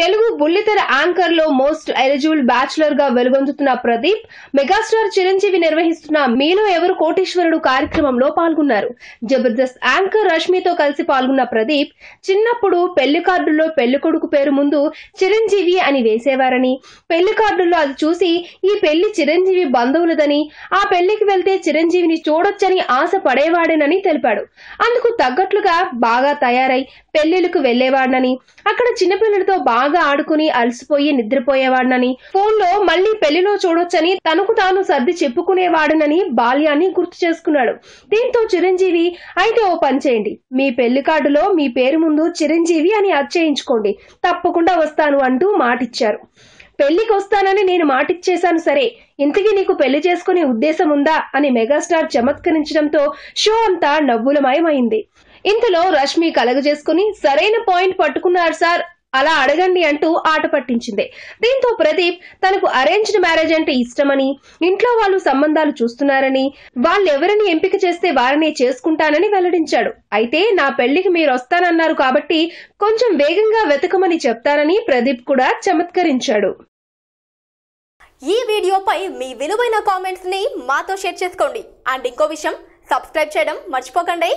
తెలుగు బుల్లితెర యాంకర్లో most eligible బ్యాచులర్గా వెలుగొందుతున్న ప్రదీప్ మెగాస్టార్ చిరంజీవి నిర్వహిస్తున్న మీలో ఎవరు కోటేశ్వరుడు కార్యక్రమంలో పాల్గొన్నారు? జబర్దస్త్ యాంకర్ రష్మితో కలిసి పాల్గొన్న ప్రదీప్ చిన్నప్పుడు పెళ్ళి కార్డుల్లో పెళ్ళి కొడుకు పేరు ముందు చిరంజీవి అని వేసేవారని పెళ్ళి కార్డుల్లో అది చూసి ఈ పెళ్ళి చిరంజీవి బంధువులదని ఆ పెళ్ళికి వెళ్తే చిరంజీవిని చూడొచ్చని ఆశ పడేవాడేనని తెలిపాడు. అందుకు తగ్గట్లుగా బాగా తయారై పెళ్ళిళ్ళకు వెళ్ళేవాడనని అక్కడ చిన్నపిల్లలతో బాగా ఆడుకుని అలసిపోయి నిద్రపోయేవాడినని ఫోన్లో మళ్ళీ పెళ్ళిలో చూడొచ్చని తనకు తాను సర్ది చెప్పుకునేవాడనని బాల్యాన్ని గుర్తు చేసుకున్నాడు. దీంతో చిరంజీవి అయితే ఓ పని చేయండి. మీ పెళ్ళి కార్డులో మీ పేరు ముందు చిరంజీవి అని అచ్చేయించుకోండి తప్పకుండా వస్తాను అంటూ మాటిచ్చారు. పెళ్ళికి వస్తానని నేను మాటిచ్చేశాను సరే. ఇంతకీ నీకు పెళ్ళి చేసుకునే ఉద్దేశం ఉందా? అని మెగాస్టార్ చమత్కరించడంతో షో అంతా నవ్వులమయమైంది. ఇంతలో రష్మి కలగజేసుకుని సరైన పాయింట్ పట్టుకున్నారు సార్. అలా అడగండి అంటూ ఆట పట్టించింది. దీంతో ప్రదీప్ తనకు అరేంజ్డ్ మ్యారేజ్ అంటే ఇష్టమని ఇంట్లో వాళ్ళు సంబంధాలు చూస్తున్నారని వాళ్ళెవరిని ఎంపిక చేస్తే వారినే చేసుకుంటానని వెల్లడించాడు. అయితే నా పెళ్ళికి మీరు వస్తానన్నారు కాబట్టి కొంచెం వేగంగా వెతకమని చెప్తానని ప్రదీప్ కూడా చమత్కరించాడు. ఈ వీడియోపై మీ విలువైన కామెంట్స్ని మాతో షేర్ చేసుకోండి. అండ్ ఇంకో విషయం సబ్స్క్రైబ్ చేయడం మర్చిపోకండి.